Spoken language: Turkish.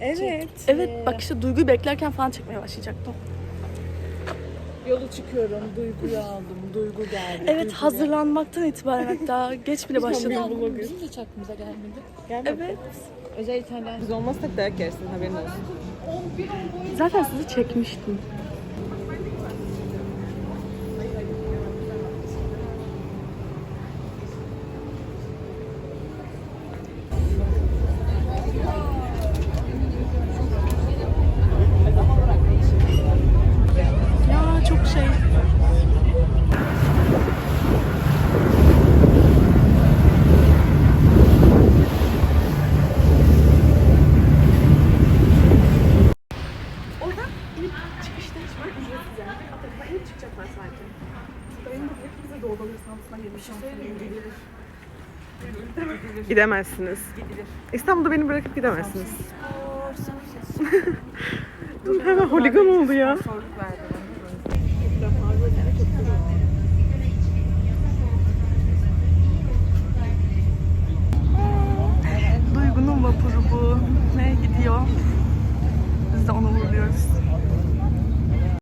çekecek. Evet. Evet bak işte duyguyu beklerken falan çekmeye başlayacaktım. Yolu çıkıyorum, duyguyu aldım, duygu geldi. Evet duygu hazırlanmaktan itibaren hatta geç bile başladım. Bizim de hiç aklımıza gelmedi. Gelmedi. Evet. Özel İtalyan. Biz olmazsak dayak yersin haberin olsun. Zaten sizi çekmiştim. üzerinde Afrika'da çıkacaklar sanki. Benim de hepimize de odaları Samsun'a girmiş. Gidemezsiniz. Gidilir. İstanbul'da beni bırakıp gidemezsiniz. Hemen holigan oldu ya. Sorluk verdi Duygunun vapuru bu. Ne gidiyor? Biz de onu vuruyoruz.